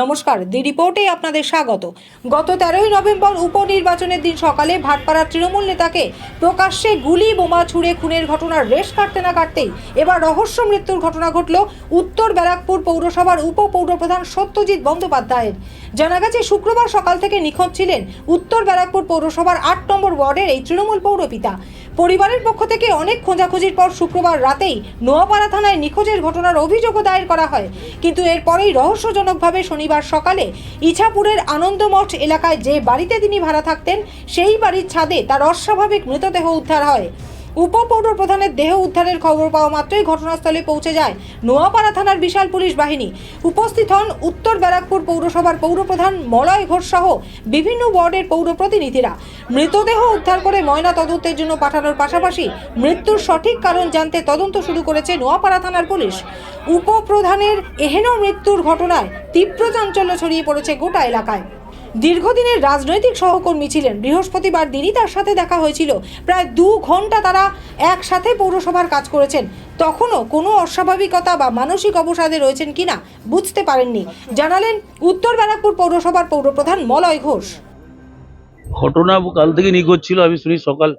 নমস্কার, দি রিপোর্টে আপনাদের স্বাগত। গত তেরোই নভেম্বর উপনির্বাচনের দিন সকালে ভাটপাড়ার তৃণমূল নেতাকে প্রকাশ্যে গুলি, বোমা, ছুড়ে খুনের ঘটনার রেশ কাটতে না কাটতেই এবার রহস্য মৃত্যুর ঘটনা ঘটল উত্তর ব্যারাকপুর পৌরসভার উপপৌরপ্রধান সত্যজিৎ বন্দ্যোপাধ্যায়ের। জানা গেছে, শুক্রবার সকাল থেকে নিখোঁজ ছিলেন উত্তর ব্যারাকপুর পৌরসভার আট নম্বর ওয়ার্ডের এই তৃণমূল পৌরপিতা। পরিবারের পক্ষ থেকে অনেক খোঁজাখুঁজির পর শুক্রবার রাতেই নোয়াপাড়া থানায় নিখোঁজের ঘটনার অভিযোগও দায়ের করা হয়। কিন্তু এরপরেই রহস্যজনকভাবে শনিবার সকালে ইছাপুরের আনন্দমঠ এলাকায় যে বাড়িতে তিনি ভাড়া থাকতেন, সেই বাড়ির ছাদে তার অস্বাভাবিক মৃতদেহ উদ্ধার হয়। উপপৌর প্রধানের দেহ উদ্ধারের খবর পাওয়া মাত্রই ঘটনাস্থলে পৌঁছে যায় নোয়াপাড়া থানার বিশাল পুলিশ বাহিনী। উপস্থিত হন উত্তর ব্যারাকপুর পৌরসভার পৌরপ্রধান মলয় ঘোষ সহ বিভিন্ন ওয়ার্ডের পৌর প্রতিনিধিরা। মৃতদেহ উদ্ধার করে ময়না তদন্তের জন্য পাঠানোর পাশাপাশি মৃত্যুর সঠিক কারণ জানতে তদন্ত শুরু করেছে নোয়াপাড়া থানার পুলিশ। উপপ্রধানের এহেন মৃত্যুর ঘটনায় তীব্র চাঞ্চল্য ছড়িয়ে পড়েছে গোটা এলাকায়। দীর্ঘদিনের রাজনৈতিক সহকর্মী ছিলেন। বৃহস্পতিবার দিনই তার সাথে দেখা হয়েছিল। প্রায় দু ঘণ্টা তারা একসাথে পৌরসভার কাজ করেছেন। তখনও কোনো অস্বাভাবিকতা বা মানসিক অবসাদে রয়েছেন কিনা বুঝতে পারেননি। জানালেন উত্তর ব্যারাকপুর পৌরসভার পৌরপ্রধান মলয় ঘোষ। ঘটনা কাল থেকে নিখোঁজ ছিল। আমি শুনি সকাল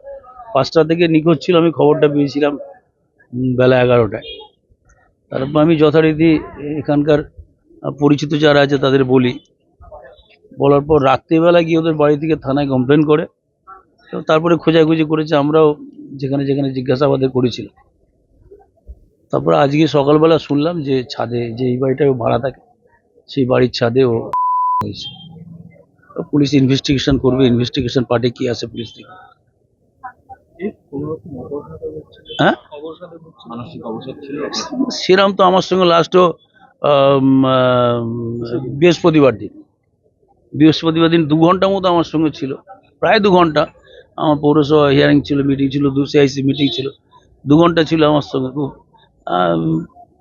পাঁচটা থেকে নিখোঁজ ছিল। আমি খবরটা পেয়েছিলাম বেলা এগারোটায়। তারপর আমি যথারীতি এখানকার পরিচিত যারা আছে তাদের বলি। বলার পর রাত্রিবেলা গিয়ে ওদের বাড়ি থেকে থানায় কমপ্লেন করে। তো তারপরে খোঁজাখুঁজি করেছে, আমরাও যেখানে যেখানে জিজ্ঞাসাবাদে করেছিলাম তারপরে আজকে সকালবেলা শুনলাম যে ছাদে, যে এই বাড়িটা ভাড়া থাকে, সেই বাড়ির ছাদে ও হয়েছে। পুলিশ ইনভেস্টিগেশন করবে ইনভেস্টিগেশন পার্টি কি আছে পুলিশ থেকে। হ্যাঁ? সেরাম তো আমার সঙ্গে লাস্টও বৃহস্পতিবার দিন। বৃহস্পতিবার দিন দু ঘণ্টা মতো আমার সঙ্গে ছিল। প্রায় দু ঘণ্টা। আমার পৌরসভা হিয়ারিং ছিল মিটিং ছিল দু সিআইসি মিটিং ছিল। দু ঘণ্টা ছিল আমার সঙ্গে খুব।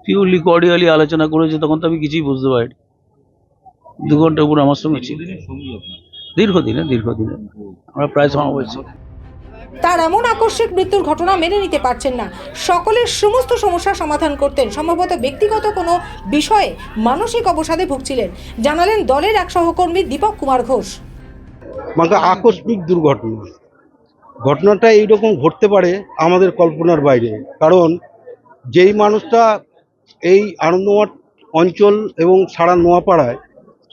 পিওরলি কর্ডিয়ালি আলোচনা করেছে তখন তো আমি কিছুই বুঝতে পারিনি। দু ঘণ্টা উপর আমার সঙ্গে ছিল। দীর্ঘদিনে দীর্ঘদিনে আমরা প্রায় সময় ছিল তার এমন আকস্মিক মৃত্যুর ঘটনা মেনে নিতে পারছেন না। সকলের সমস্ত সমস্যার সমাধান করতেন। সম্ভবত ব্যক্তিগত কোনো বিষয়ে মানসিক অবসাদে ভুগছিলেন। জানালেন দলের এক সহকর্মী দীপক কুমার ঘোষ। আকস্মিক দুর্ঘটনা। ঘটনাটা এইরকম ঘটতে পারে আমাদের কল্পনার বাইরে। কারণ যেই মানুষটা এই আনন্দমঠ অঞ্চল এবং সারা নোয়াপাড়ায়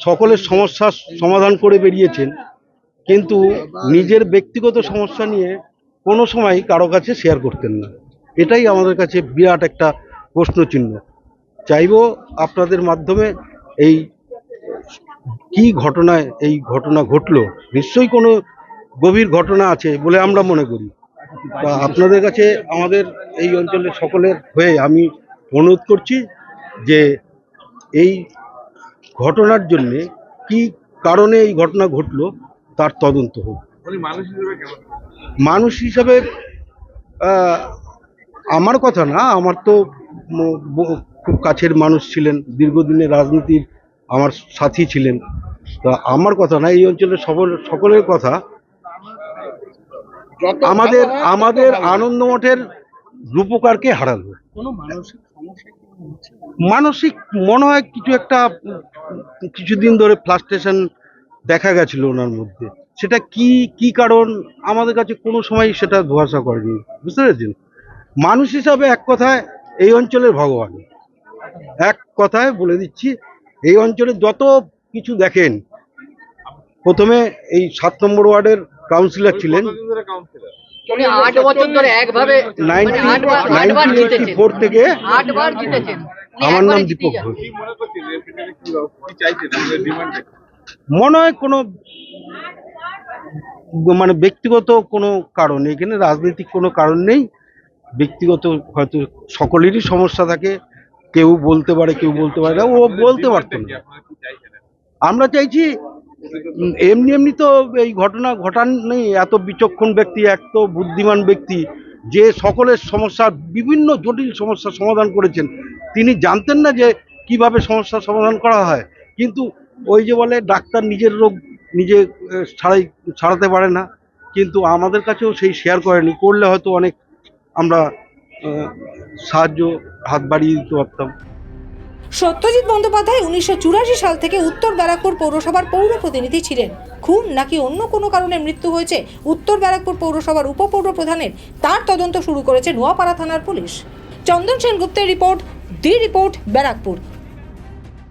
সকলের সমস্যার সমাধান করে বেরিয়েছেন, কিন্তু নিজের ব্যক্তিগত সমস্যা নিয়ে কোনো সময় কারও কাছে শেয়ার করতেন না। এটাই আমাদের কাছে বিরাট একটা প্রশ্নচিহ্ন। চাইব আপনাদের মাধ্যমে এই কি ঘটনায় এই ঘটনা ঘটলো? নিশ্চয়ই কোনো গভীর ঘটনা আছে বলে আমরা মনে করি। তা আপনাদের কাছে আমাদের এই অঞ্চলের সকলের হয়ে আমি অনুরোধ করছি যে এই ঘটনার জন্যে কি কারণে এই ঘটনা ঘটলো তার তদন্ত হোক। মানুষ হিসাবে আমার কথা না আমার তো খুব কাছের মানুষ ছিলেন দীর্ঘদিনের রাজনীতির আমার সাথী ছিলেন। তা আমার কথা না এই অঞ্চলের সকল সকলের কথা। আমাদের আমাদের আনন্দ মঠের রূপকারকে হারালো। মানসিক মনে হয় কিছু একটা কিছুদিন ধরে ফ্লাস্ট্রেশন দেখা গেছিল ওনার মধ্যে। সেটা কি কি কারণ? আমাদের কাছে কোনো সময় সেটা ধোয়াশা করেনি। বুঝতে পেরেছেন? মানুষ হিসাবে এক কথায় এই অঞ্চলের ভগবান। এক কথায় বলে দিচ্ছি এই অঞ্চলে যত কিছু দেখেন প্রথমে এই সাত নম্বর ওয়ার্ডের কাউন্সিলর ছিলেন। উনি আট বছর ধরে একভাবে মানে থেকে আমার নাম দীপক ঘোষ। মনে হয় কোনো মানে ব্যক্তিগত কোনো কারণ এখানে রাজনৈতিক কোনো কারণ নেই। ব্যক্তিগত হয়তো সকলেরই সমস্যা থাকে। কেউ বলতে পারে, কেউ বলতে পারে না। ও বলতে পারতো না। আমরা চাইছি এমনি এমনি তো এই ঘটনা ঘটান নেই এত বিচক্ষণ ব্যক্তি, এত বুদ্ধিমান ব্যক্তি, যে সকলের সমস্যা, বিভিন্ন জটিল সমস্যার সমাধান করেছেন। তিনি জানতেন না যে কীভাবে সমস্যার সমাধান করা হয়। কিন্তু ওই যে বলে, ডাক্তার নিজের রোগ নিজে ছাড়াই, ছাড়াতে পারে না। কিন্তু আমাদের কাছেও সেই শেয়ার করেনি। করলে হয়তো অনেক আমরা সাহায্য, হাত বাড়িয়ে দিতে পারতাম। সত্যজিৎ বন্দ্যোপাধ্যায় উনিশশো চুরাশি সাল থেকে উত্তর ব্যারাকপুর পৌরসভার পৌর প্রতিনিধি ছিলেন। খুন নাকি অন্য কোনো কারণে মৃত্যু হয়েছে, উত্তর ব্যারাকপুর পৌরসভার উপপৌর প্রধানের তার তদন্ত শুরু করেছে নোয়াপাড়া থানার পুলিশ। চন্দন সেনগুপ্তের রিপোর্ট, দি রিপোর্ট, ব্যারাকপুর।